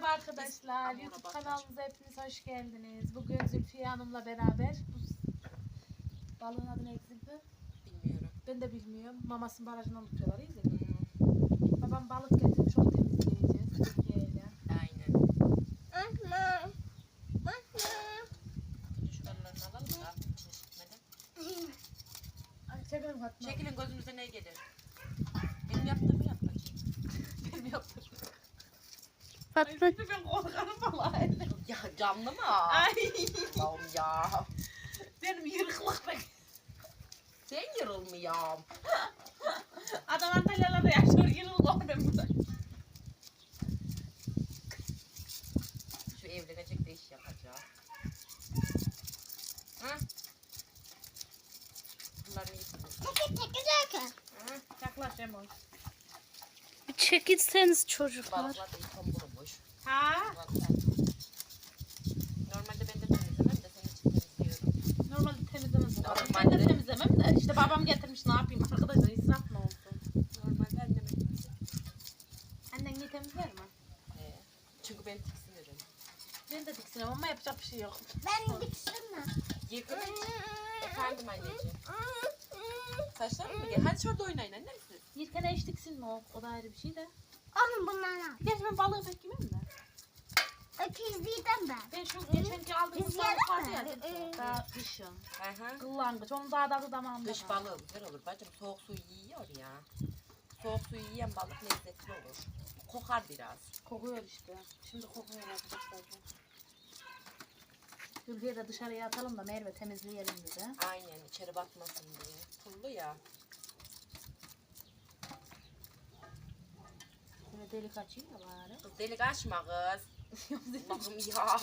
Merhaba arkadaşlar. Biz- YouTube kanalımıza hepiniz hoş geldiniz. Bugün Zülfiye Hanım'la beraber bu balığın adı ne Zülfü? Bilmiyorum. Ben de bilmiyorum. Mamasının barajından tutuyorlar. İyi mi? Babam balık getirmiş. Onu temizleyeceğiz. Zülfiye ile. Aynen. Çıkmadan. Ay çekelim Fatma. Çekilin gözünüze ne gelir? Benim yaptığımı yap bakayım. Benim yaptım. Fatma ben korkarım balığa. Ya canlı mı? Ay Allah'ım ya. benim yırıklık be. Sen yorulmuyorum. Adam Antalya'larda yaşıyor. Yırıklık ben burada. Şu evlenecek de iş yapacağım. Hı? Bunların iyisiniz. Hı? Yaklaş Emo. bir çekilseniz çocuklar. Balıklar da ilkom vurmuş. Ha? Normalde ben de temizlemem de senin için temizliyorum. Normalde temizlemez. Normalde- Ben de temizlemem de işte babam getirmiş ne yapayım arkadaşlar israf mı olsun? Normalde annem temizliyor. Annen iyi temizler mi? He. Çünkü ben tiksinirim. Ben de diksinim ama yapacak bir şey yok. Ben diksinme. Yıkılın. Efendim anneciğim. Saçlar mı gel? Hadi şurada oynayın annem siz. Yirkene hiç diksin mi o? O da ayrı bir şey de. Onun bunlarla. Gerçi ben balığı pek yemem de. Öküzlüğüden ben. Ben şu geçenki aldığım Biz balık yiyelim vardı ya. Ee, Daha kışın. Aha. Kıllangıç. Onun daha da damağımda. Dış var. balığı güzel olur bacım. Soğuk suyu yiyor ya. Soğuk suyu yiyen balık lezzetli olur. Kokar biraz. Kokuyor işte. Şimdi kokuyor arkadaşlar. Zülfiye de dışarıya atalım da Merve temizleyelim bize. Aynen içeri batmasın diye. Pullu ya. Böyle delik açayım da bari. Kız delik açma kız. Allah'ım ya.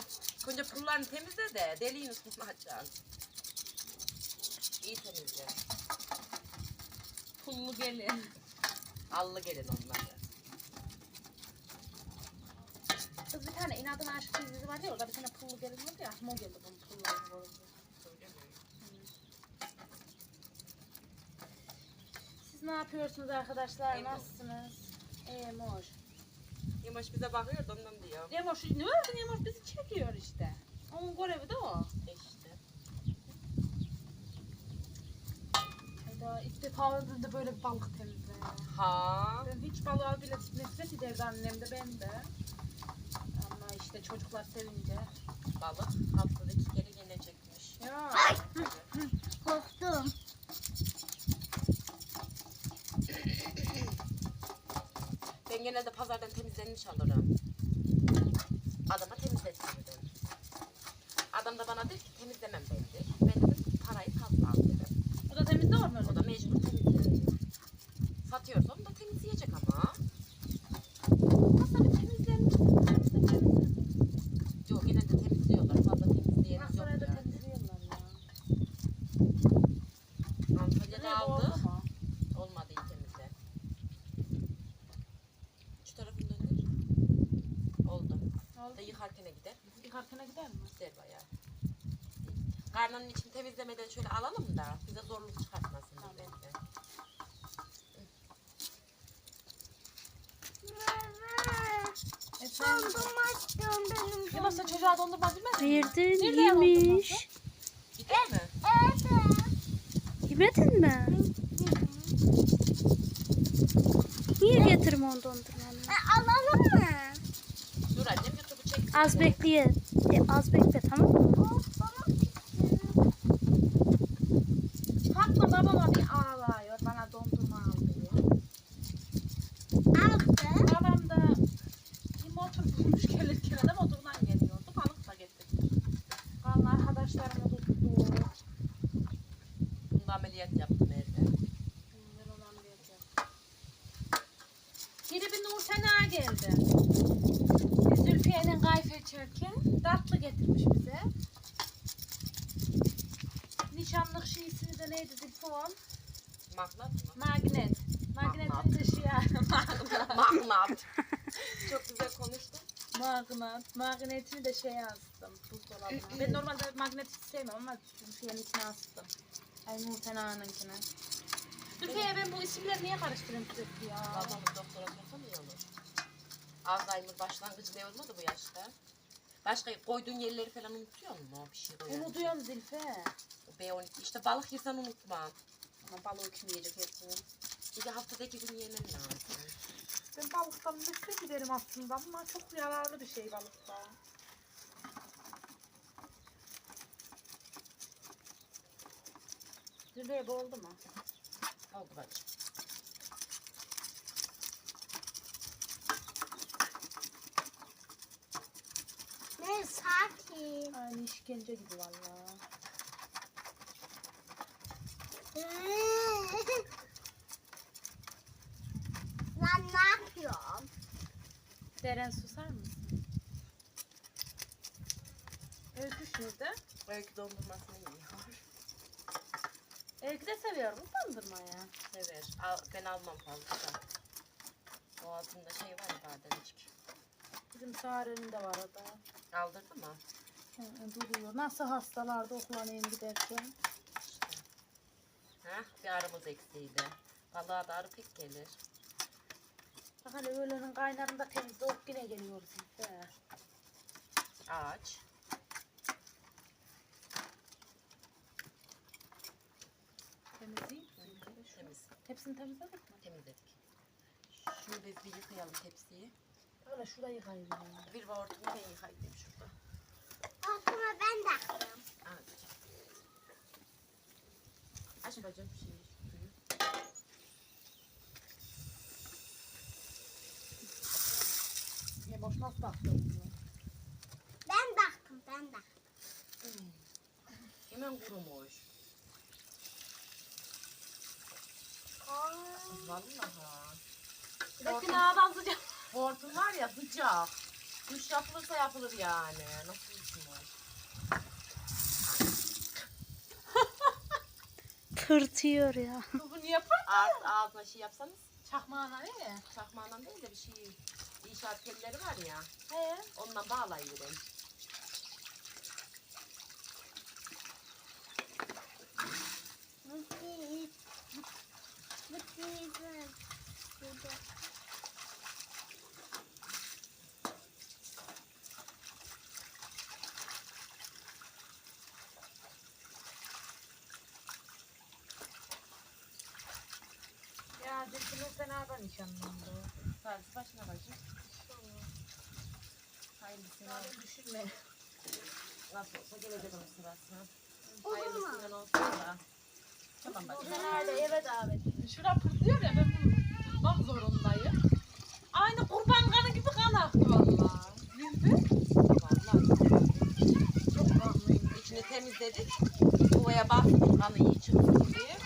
Önce pullarını temizle de deliğin üstüne açacaksın. İyi temizle. Pullu gelin. Allı gelin onları. Kız bir tane inadına aşık dizisi var ya orada bir tane pullu gelin vardı ya. Aklıma o geldi bunun pullarını mi? Siz ne yapıyorsunuz arkadaşlar? Nasılsınız? Emoş. Yamaç bize bakıyor da ondan diyor. Emoş ne ördün Emoş bizi çekiyor işte. Onun görevi de o. İşte. Hayda ilk defa ömrümde böyle bir balık temizle. Ha. Ben hiç balığa bile nefret ederdi annem de ben de. Ama işte çocuklar sevince. Balık haftada iki kere gelecekmiş. Ya. Korktum. Ben genelde pazardan temizlenmiş alırım. Adama temizlettirdim. Adam da bana dedi ki temizlemem dedi. Ben dedim parayı fazla al dedim. O da temizde var mı O öyle? da mecbur temizleniyor. Satıyorsa onu da temizleyecek ama. Nasıl bir temizleyelim? Yok genelde temizliyorlar. Fazla temizleyenimiz yok Aksaray'da yani. temizliyorlar ya. Antalya'da Buraya aldı. doğru mu? Olmadı iyi temizle. Şu tarafını döndür. Oldu. Oldu. Da yıkarken gider. Yıkarkana gider mi? Güzel bayağı. Karnının içini temizlemeden şöyle alalım da bize zorluk çıkartmasın Tamam. bence. Efendim? Dondurma istiyorum Yavaşça çocuğa dondurma bilmez mi? Verdin Nerede yemiş. Gider mi? Evet. Yemedin mi? Niye getirme onu dondurmanı? E, alalım mı? Dur annem YouTube'u çek. Az bekleye. E, az bekle tamam mı? Of, bana Fatma babama bir ağlıyor. Bana dondurma al diyor. aldı. Babam da bir motor bulmuş gelirken de motordan geliyordu. Balık da getirdi. Vallahi arkadaşlarımı tuttu. Bunda ameliyat yaptım evde. Ben onu anlayacağım. Biri bir Nur Sena geldi. Biz Zülfiye'nin kayfe içerken tatlı getirmiş bize. Nişanlık şeysini de neydi Zülfon? Magnat mı? Magnet. Magnetin dışı ya. Magnet. Magnat. Çok güzel konuştun. Magnet. Magnetini de şeye astım. Buzdolabına. ben normalde magnet hiç sevmem ama içine astım. Ay Nur Sena'nınkine. Zülfiye ben bu isimleri niye karıştırıyorum sürekli ya? Babamın doktora sorsa mı iyi olur? Alzheimer başlangıcı ne olmadı bu yaşta? Başka koyduğun yerleri falan unutuyor musun? Bir şey koyuyor. Unutuyorum Zülfe. B12 işte balık yesen unutma. Ama balığı kim yiyecek hepsini? Bir de haftada iki gün yemen lazım. Ben balıktan nefret ederim aslında ama çok yararlı bir şey balıkta. Zülfiye bu oldu mu? Oldu bacım. Ne Aynı işkence gibi valla. Lan ne yapıyorsun? Deren susar mısın? Öykü şurada. Belki dondurmasını yiyor. Öykü de seviyorum dondurmayı. Sever. Al, ben almam fazla. Boğazında şey var ya bademcik. Bizim Sare'nin de var o da. Aldırdı mı? Hı, hı, Duruyor. Nasıl hastalarda okulanayım giderken. Heh, bir aramız eksiydi. Balığa da arı pek gelir. Bak hele öğlenin kaynarında temizde ok yine geliyoruz. He. Ağaç. Temizleyeyim. Temiz. Hepsini temizledik mi? Temizledik. Şunu biz bir yıkayalım tepsiyi. Öyle şurada yıkayayım. Bir hortumu ben yıkayayım şurada. Aklıma ben taktım. Evet. Aç bacım şey. Ne boş nasıl taktın bunu? Ben taktım ben taktım. Hemen kurumuş. Vallahi. Belki ağdan sıcak. Hortum var ya sıcak. Duş yapılırsa yapılır yani. Nasıl Tırtıyor ya. Bunu yapar. Ağız, ağzına şey yapsanız. Çakmağına ne? Çakmağından değil de bir şey. İnşaat telleri var ya. He. Ondan bağlayıverin. Mutluyum. Mutluyum. Ya Sadece başına bacım. Hayırlısına. Yani düşünme. Nasıl olsa gelecek onun sırası. Olur mu? Hayırlısından olsun da. Tamam bacım. sene de eve davet. Şura pırtlıyor ya ben bunu tutmak zorundayım. Aynı kurban kanı gibi kan aktı valla. Zülfü. Vallahi. Çok kanlıyım. İçini temizledik. Kovaya bastık kanı iyi çıksın diye.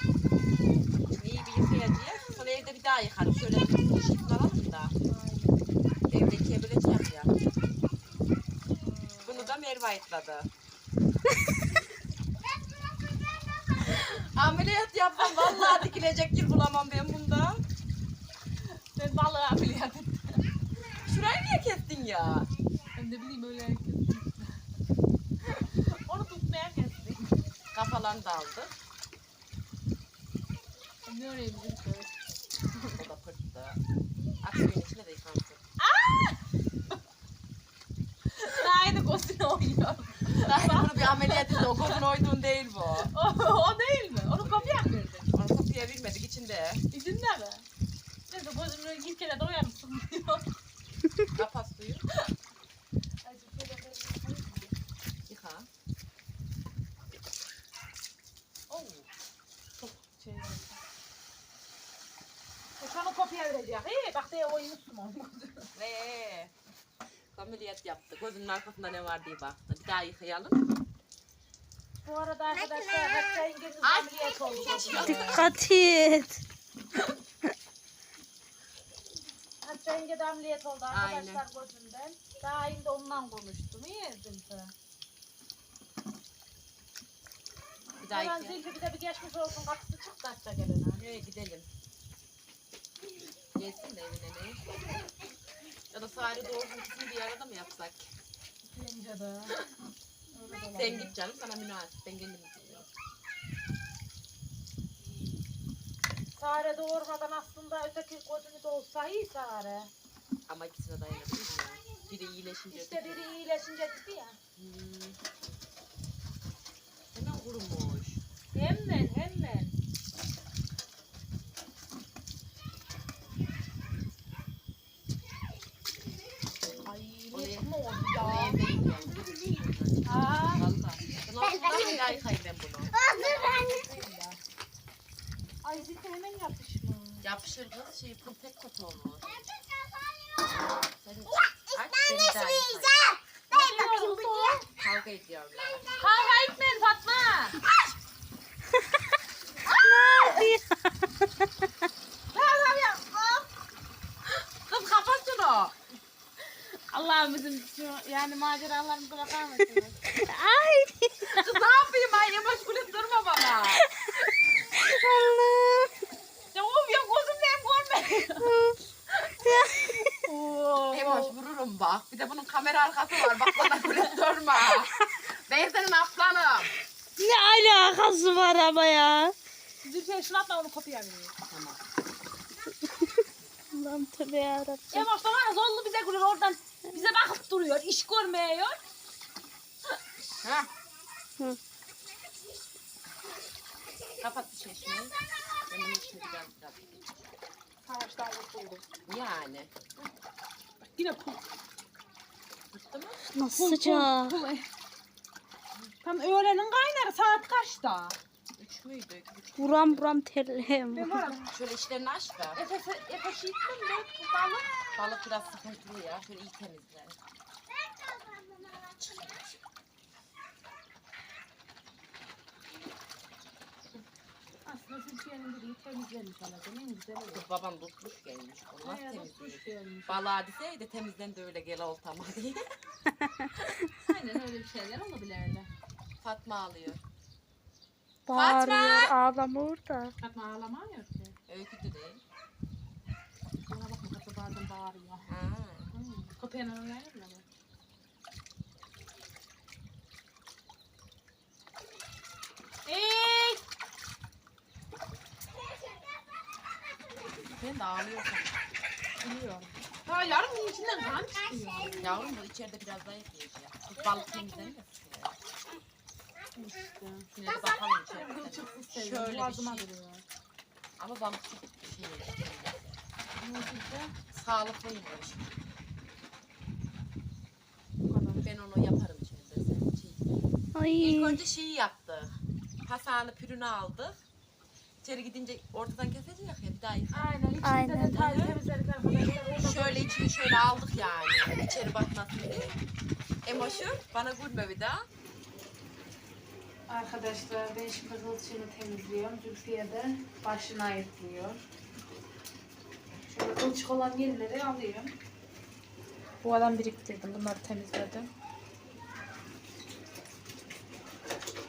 İyi bir yıkayacağız. Sonra evde bir daha yıkarım. Şöyle bir şey alalım da. Yıkayabileceğim ya. Bunu da Merve ayıkladı. Ameliyat yapsam vallahi dikilecek yer bulamam ben bunda. Ben balığı ameliyat ettim. Şurayı niye kestin ya? Ben de bileyim öyle kestim. Onu tutmaya kestim. Kafalarını da aldı. Ne öyleyim Zülfü? O da pırttı. At Daha bunu bir ameliyat etti. O gözün oyduğun değil bu. o, o değil mi? Onu kopya mı verdin? Onu kopya bilmedik içinde. İçinde mi? Neyse gözünü bir kere de uyanmışsın diyor. Kapat suyu. Yıka. Oo. Çok şey. E, Sana kopya verecek. Hey, bak diye oyuncusun onu. Ve ameliyat yaptı. Gözünün arkasında ne var diye baktı. Bir daha yıkayalım. Bu arada arkadaşlar yengemiz Ay, ameliyat oldu. Dikkat et. Yenge de ameliyat oldu Aynen. arkadaşlar gözünden. Daha şimdi ondan konuştum. İyi Zülfü. Bir daha Hemen. Zülfü bir de bir geçmiş olsun kapısı çıktı Hatice gelene. Nereye gidelim? Gelsin de evine ne? Ya da Sari ikisini bir arada mı yapsak? Bence de. Sen git canım sana münasip. Ben kendim gidiyorum. Sare doğurmadan aslında öteki gözünü de olsa iyi Sare. Ama ikisine dayanabilir mi? Biri iyileşince İşte biri iyileşince dedi ya. Hmm. Hemen kurumuş. Hemen hemen. Ay ne Oraya- çıkma oldu Oraya ya. değil yani. Aa. Valla. Nasıl daha yıkayayım ben bunu? Hazır anne. Ay zite hemen yapışmış. Yapışır kız şey pul pek kötü olmuş. Sen aç Ben beni de daha yıkay. yiyeceğim. Ver bakayım bu diye. Kavga ediyorlar. Hay etmeyin Fatma. Kız kapat şunu. Allah'ım bizim şu yani maceralarımızı bakar mısınız? Ay. Kız ne yapayım ay yavaş kulüp durma bana. Allah'ım. ya of ya gözüm neyim görmüyor. Yavaş bak. Bir de bunun kamera arkası var. Bak bana kulüp durma. Ben senin aslanım. Ne alakası var ama ya? Zülfiye şunu atma onu kopya veriyor. Tamam. Allah'ım tövbe yarabbim. Ya başta var ya zorlu bize gülüyor oradan bize bakıp duruyor. iş görmüyor. Ha. Hı. Kapat bir çeşmeyi. Ben bunu şimdi biraz biraz. Savaşlar yapıldı. Yani. Yine pul. Nasıl sıcak. Pul. Tam öğlenin kaynarı saat kaçta? Üç müydü? Buram buram terlem. Ben varım. Şöyle işlerini aç da. Efes, Efes gittim de balık. Balık biraz sıkıntılı ya. Şöyle iyi temizle. Aslında Herhalde. En güzel olur. Kız babam tutmuş gelmiş. Tutmuş temizliyor? gelmiş. Balığa deseydi temizden de öyle gel oltama diye. Aynen öyle bir şeyler olabilirdi. Fatma alıyor. Bağırıyor ağlamıyor da. Fatma ağlamıyor ki. Öykü de değil. Bana bakma Fatma bazen bağırıyor. Ha. Hmm. Köpeğin öyle mi? Sen de ağlıyorsun. Biliyorum. Ha yarın bunun içinden kan çıkıyor. Yavrum bu içeride biraz daha yıkayacak. Kız balık temizlenir İşte. Yine de bakalım içeride. Şöyle bir şey. duruyor. Ama balık çok şey. Bu kadar. Ben onu yaparım içeride. Ay. İlk önce şeyi yaptık. Hasan'ı pürünü aldık. İçeri gidince ortadan kesecek ya Aynen. içinde Aynen. de taze temizledik arkadaşlar. Orada Şöyle içini şöyle aldık yani. İçeri batmasın diye. Emoşu bana gülme bir daha. Arkadaşlar ben şimdi kılçığını temizliyorum. Zülfiye de başını ayıklıyor. Şöyle kılçık olan yerleri alıyorum. Bu adam biriktirdim. Bunları temizledim.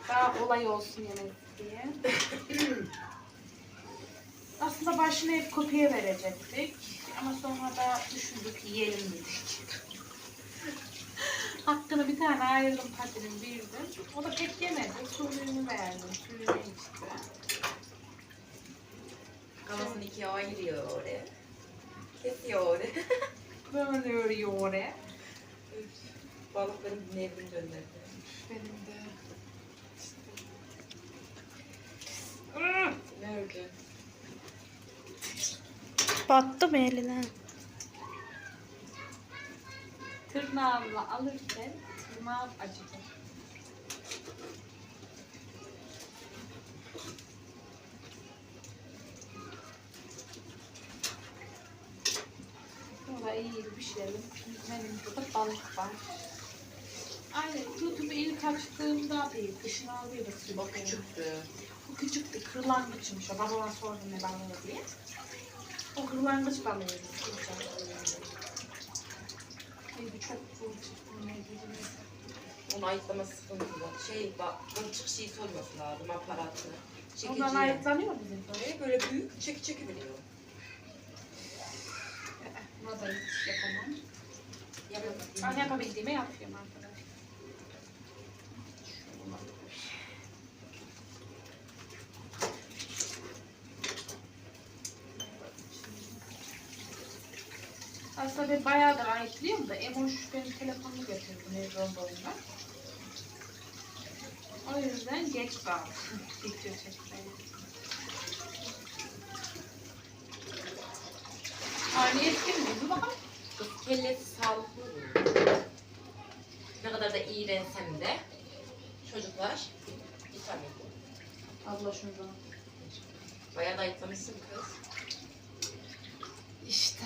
Daha kolay olsun yemek diye. Aslında başını hep kopya verecektik. Ama sonra da düşündük yiyelim dedik. Hakkını bir tane ayırdım patinin birdim. O da pek yemedi. Suyunu verdim. Suyunu içti. Kafasını ikiye ayırıyor oraya. Kesiyor oraya. Böyle örüyor oraya. Balıkların nevrini gönderdi. Benim de. Nerede? Battı mı eline? Tırnağımla alırken tırnağım acıdı. Sonra iyi pişirelim. Benim burada balık var. Aynen YouTube'u ilk açtığımda değil, kışın alıyorduk. O küçüktü. Bu küçüktü, kırlangıçmış o. Babama sordum ne balığı diye. O kırlangıç balığıydı. Neydi çok zor. Onu ayıklaması sıkıntılı. Şey bak, kılçık şeyi sorması lazım aparatını. Ondan ayıklanıyor mu bizim böyle? Ee, böyle büyük çeki çeki biliyor. Buna da hiç yapamam. Yapamaz. Ben yapabildiğimi yapıyorum arkadaşlar. Aslında ben bayağıdır ayıtlıyorum da Emoş benim telefonumu getirdi Nevron boyunca. O yüzden geç kaldım video çekmeye. Aynı etkin mi? Bakalım. Kellesi sağlıklı. Ne kadar da iğrensem de çocuklar vitamin. Abla şuradan. Bayağı da ayıklamışsın kız. İşte.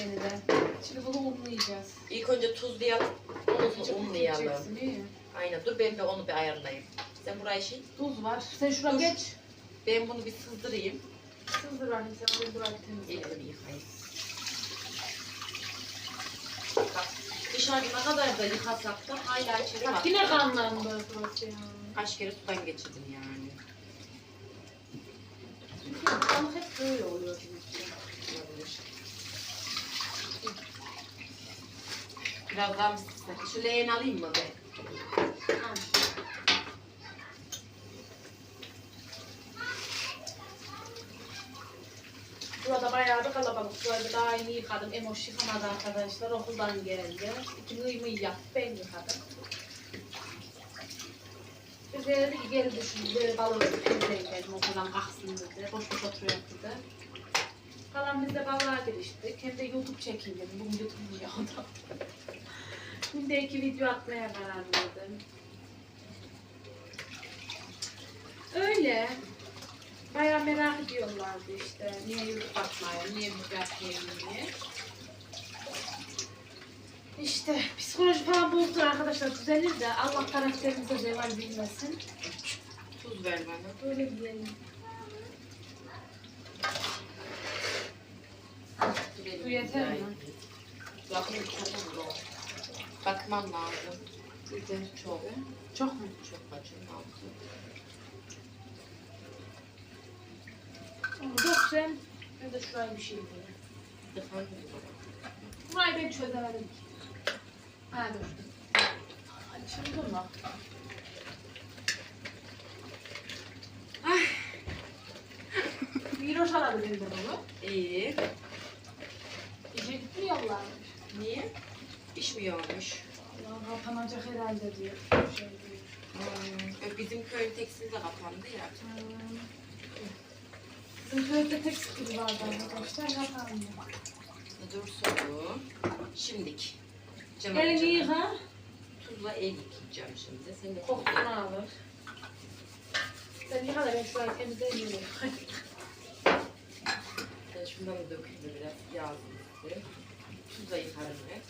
Beni de. Şimdi bunu unlayacağız. İlk önce tuzlayalım. Sonra unlayalım. Unlayacaksın, iyi. Aynen dur ben bir onu bir ayarlayayım. Sen burayı şey, Tuz var. Sen şuraya Dur. geç. ben bunu bir sızdırayım. Sızdır bakayım sen orayı burayı temizle. Elimi bir yıkayayım. Bak dışarı ne kadar da yıkasak da hala içeri Bak bak. yine kanlandı burası ya. Kaç kere sudan geçirdim yani. Çünkü kanlık hep böyle oluyor. çünkü. Olabilir. Biraz daha mı sıksak? Şu leğeni alayım mı be? Burada bayağı bir kalabalık. Burada daha yeni yıkadım. Emoş yıkamadı arkadaşlar. Okuldan geldi. İki mıyımı yaptı. Ben yıkadım. Biz de dedi ki gel düşün. Böyle balığı temizleyelim okuldan kalksın dedi. Boş boş oturuyor dedi. Kalan biz de balığa giriştik. Hem de YouTube çekeyim dedim. Bugün YouTube'um yoktu. Şimdi de iki video atmaya karar verdim. Öyle. Bayağı merak ediyorlardı işte. Niye YouTube atmayayım, niye video atmayayım diye. İşte psikoloji falan bozdu arkadaşlar düzelir de Allah karakterimize zeval bilmesin. Tuz ver bana. Böyle diyelim. Bu yeter mi? Bakayım çok mu? Bakmam lazım. Yeter. Çok. Çok mu? Çok altı. Yok sen. Ben de şuraya bir şey diyeyim. Efendim? Burayı ben çözemedim ki. Ha dur. Açıldı mı? Ay. Miroş aradı beni de bunu. İyi. İşe gitmiyorlar. Niye? İş mi yormuş? Ya kapanacak herhalde diyor. Şey diyor. Hmm. Bizim köyün tekstil de kapandı ya. Hmm. Bizim köyde tekstil vardı arkadaşlar. Kapandı. Dur soru. Şimdik. Cam Elini yıka. Tuzla el yıkayacağım şimdi. Sen de Kokusunu alır. Sen yıka da ben şurayı temizleyeyim. Ben şundan da dökeyim biraz yazdım size. Tuzla yıkarım ben.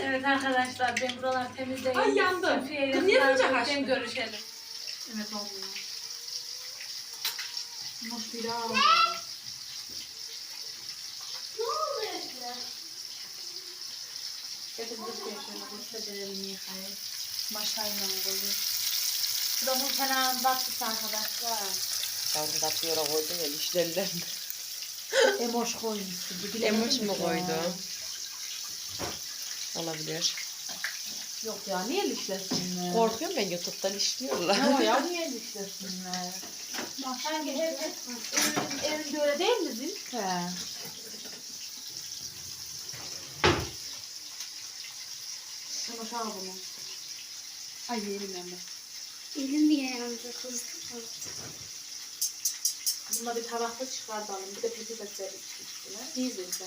Evet arkadaşlar ben buraları temizleyeyim. Ay, yandım. Safiye Kız niye sıcak ben açtın? görüşelim. Evet olmuyor. Boş bir daha olmuyor. Ne oluyor size? Getir bir şey şöyle boş becerelini yıkayayım. Maşayla koyayım. Bu da bu kenarın battısı arkadaşlar. Ben de atıyorum koydum ya dişlerden. Emoş koymuşsun. bir bilemedim Emoş mu ya. koydu? Olabilir. Yok ya niye lişlesinler? Korkuyorum ben YouTube'dan işliyorlar. Ne o ya niye lişlesinler? Bak sanki ev, evin, evinde öyle değil mi Zülfe? Emoş al bunu. Ay yerim ben de. Elim niye yandı kız? Bununla bir tabakta çıkartalım. Bir de peki de servis üstüne. İyi Zülfe.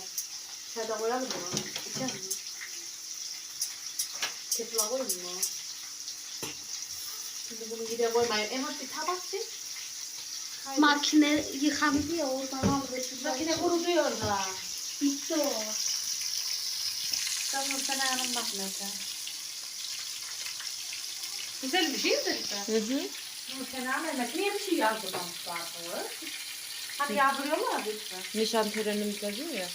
Çayda koyalım mı? İçer mi? Kettle'a koyayım mı? Şimdi bunu gide koymayayım. Emoş bir tabak. Haydi. Makine yıkandı ya oradan al ve Makine kurutuyor da. Bitti o. Tamam sen ayağına bak mesela. Güzel bir şey mi? Hı hı. Bu fena Mehmet niye bir şey yazdırmamış zaten? Hani yazdırıyorlar lütfen. Nişan törenimizde değil ya.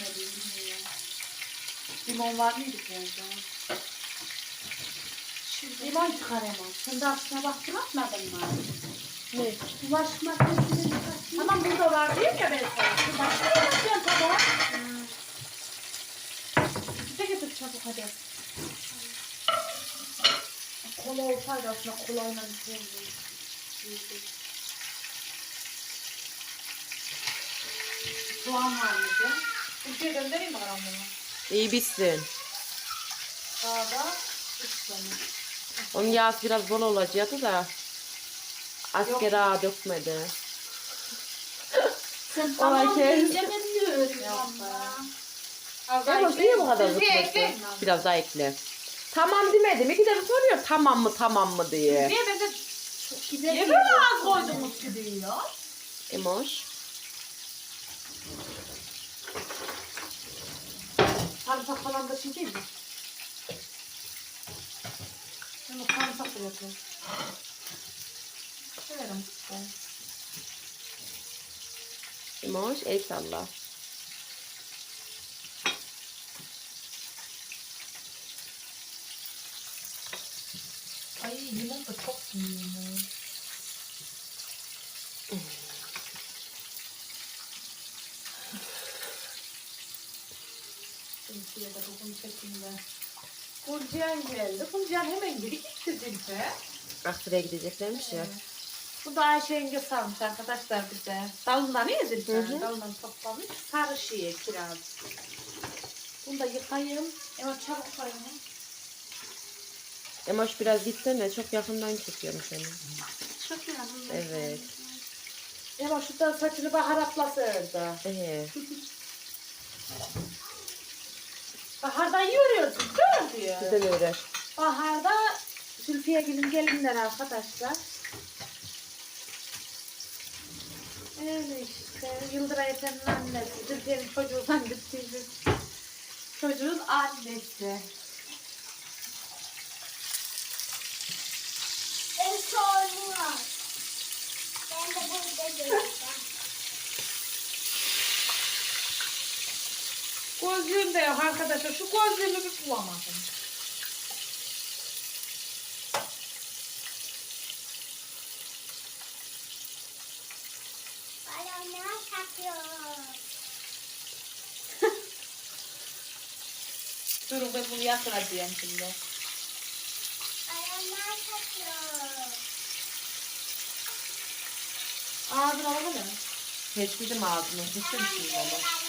Ne diyeyim bilmiyorum. Limon var mıydı ki orada? Limon çıkar hemen. Sen de aslına baktın atmadın mı? Ne? Bulaşık makinesini yıkatayım. Tamam burada var değil ya ben sana. Ne yapacaksın tabağa? Bir de getir çabuk hadi. Kola olsaydı aslında kolayla içerdim. Soğan var mıydı? Ülkeye göndereyim mi karanlığı? İyi bitsin. Üç tane. Onun yağısı biraz bol olacaktı da. Askere ağa dökmedi. Sen tamam ben diyorum Yok daha Ama niye bu kadar mi? Biraz daha ekle. Tamam demedim. İki de soruyor tamam mı tamam mı diye. Niye ben de Çok güzel niye böyle az koydunuz ki diyor. Emoş. Sarımsak falan da değil mi? Ben o sarımsak da yapıyorum. Severim. Emoş el salla. Ay limon da çok iyi. Ülkeye de bugün çekimde. Gülcihan geldi. Gülcihan hemen geri gitti Zülfe. Aksira'ya gideceklermiş ya. Bu da Ayşe yenge sarmış arkadaşlar bize. Dalından iyi Zülfe. Dalından toplamış. Sarı şiye kiraz. Bunu da yıkayayım. Ama çabuk koyayım. Emoş biraz gitsene. Çok yakından çekiyorum seni. Çok yanım. Evet. Ama şuradan saçını baharatlasırdı. Ee, Baharda yürüyorsun. Gör diyor. güzel öğret. Baharda Zülfiye gelin gelinler arkadaşlar. Öyle işte. Yıldıray Efendi'nin annesi. Zülfiye'nin çocuğu zannettiğimiz çocuğun annesi. En sorunu var. Ben de burada göreceğim. De yok arkadaşlar. Şu gözlüğümü bir bulamadım. Durun ben bunu yakılacağım şimdi. Ağzına olur mu? Kesmedim ağzını. Kesmemişim onu. Balonları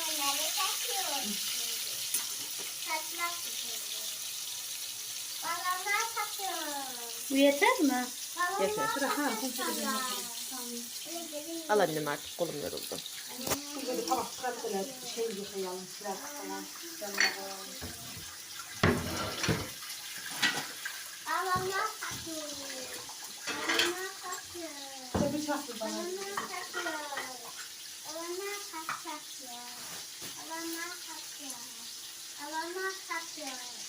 Bu yeter mi? Yeter. Bırak, ha. Al annem artık kolum yoruldu. Böyle tabak böyle şey yıkayalım. Biraz falan. Yanına koyalım. Balonlar takıyor.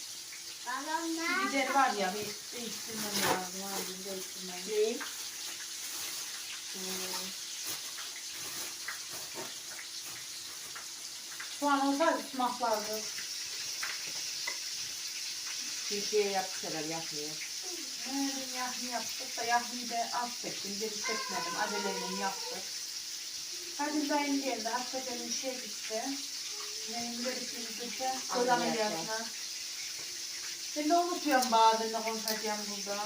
Biberi var ya bir değiştirmem lazım. Abi değiştirmem. Neyim? Soğan olsaydı sumaklardı. Türkiye'ye yapmışlar yapmıyor. Evet, yahni yaptık da yahniyi de az çektim. Geri çekmedim. Aceleyle yaptık. Hadi dayım geldi. Hakikaten bir şey bitti. Benim bir bitti. Göz ameliyatına. Ben de unutuyorum bazen de konuşacağım burada.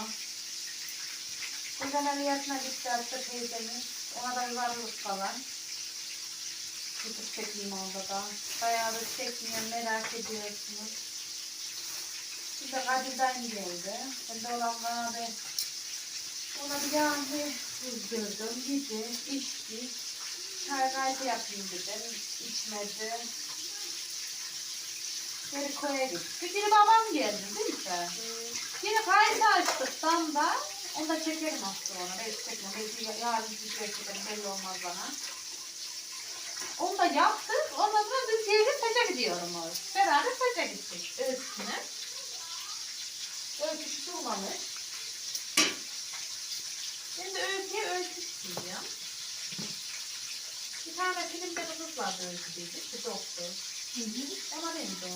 Göz ameliyatına gitti hatta teyzemiz. Ona da yuvarlık falan. Tutup çekeyim orada da. Bayağı da çekmiyorum merak ediyorsunuz. Bir de Kadir dayım geldi. Ben de olanlara da ona bir yağmur gördüm. Gidi, içtik. Çay kahve yapayım dedim. İçmedi. Geri koya gittik. Babam geldi değil mi sen? Yine kayısı açtık damda. Onu da çekerim aslında ona. Belki çekmem. Belki yarın bir şey çekerim. Belli olmaz bana. Onu da yaptık. Ondan sonra biz şehri saça gidiyorum. Beraber saça gittik. Ölçüsüne. Ölçüsü durmamış. De ölçüye ölçü istiyorum. Bir tane filmde bir kız vardı ölçüdeydi. Bir doktor. Ona o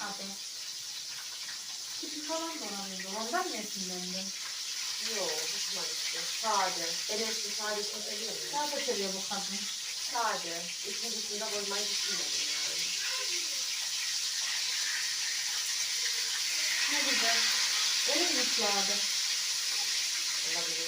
adı? Tipi falan da ona neydi? Ondan mı esinlendi? Yok, hoşuma gitti. Sade. Enes'i sade ya. Daha da seviyor bu kadın. Sade. İkincisinde koymayı düşünmedim yani. Ne güzel. Elim yıklardı. Olabilir.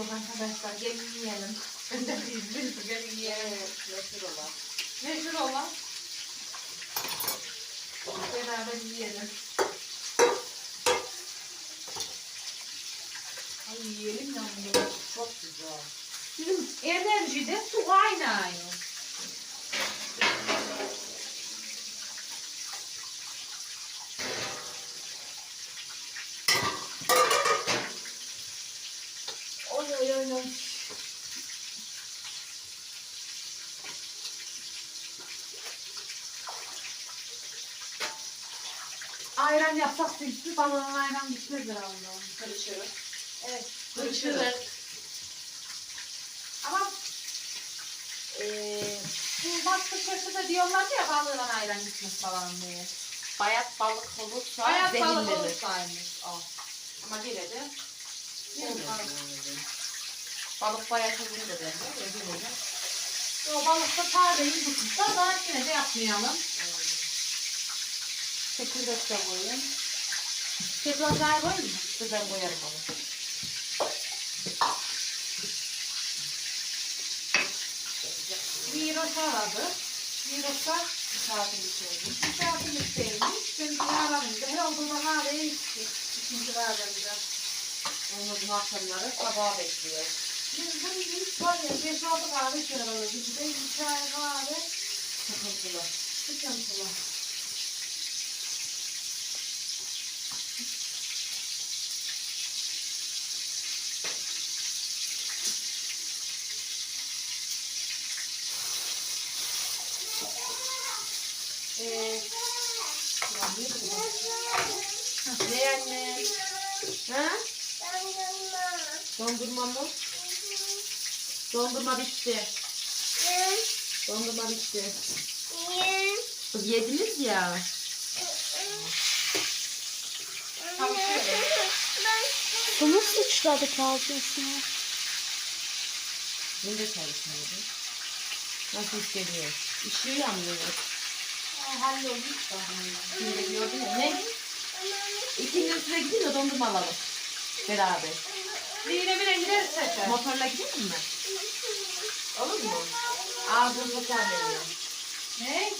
Yiyor arkadaşlar. Gelin yiyelim. Gelin yiyelim. Meşhur olan. Meşhur olan. Beraber yiyelim. Ay yiyelim yanıyor. Çok güzel. Bizim enerjide su kaynıyor. Sütlü balığın ayran bitmezdir Allah'ım. Karışırız. Evet. Karışırız. Ama eee bu Masterchef'te de diyorlar ya balığın ayran gitmez falan diye. Bayat balık olursa balık zehirlenir. olursaymış o. Ama yine de balık bayat olunca derler. Zehirlenir. O balıkta tazeyi tutmuşlar da yine de yapmayalım. Çekirdek de koyayım. Tekrar daha koyayım mı? Ben koyarım onu. Viros'u aradı. Viros'a Misafir içelim. misafirlikteymiş. Ben bir aramızda. Her olduğunda gittik. İkinci kahvemize. Onu akşamları sabaha bekliyor. Biz bunu ilk var ya 5-6 kahve içiyor aralı. Biz de 2 ay kahve Sıkıntılı. sıkıntılı. Ha? Dondurma mı? Dondurma bitti. Dondurma bitti. Kız yediniz ya. Bu mu sıçradı kağıdısına? Bunda çalışmıyordu. Nasıl hissediyor? İşiyor yanmıyor. Aa, Hallolmuş da. Ne? İkinin üstüne gidin de dondurma alalım. Beraber. Birine bire gideriz seçer. Motorla gidelim mi? Olur mu? Ağzını motor veriyor. Ne?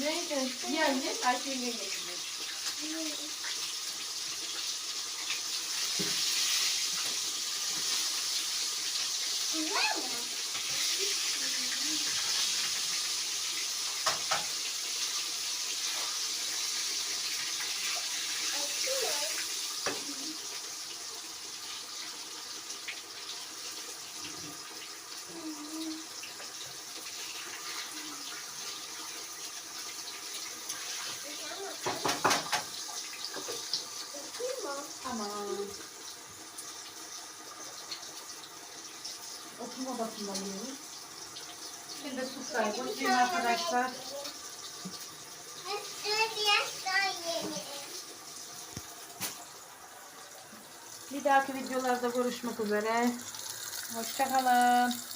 Neyse. Yani Ayşe'ye getiriyor. Aman. Koyayım arkadaşlar. Bir dahaki videolarda görüşmek üzere. Hoşçakalın.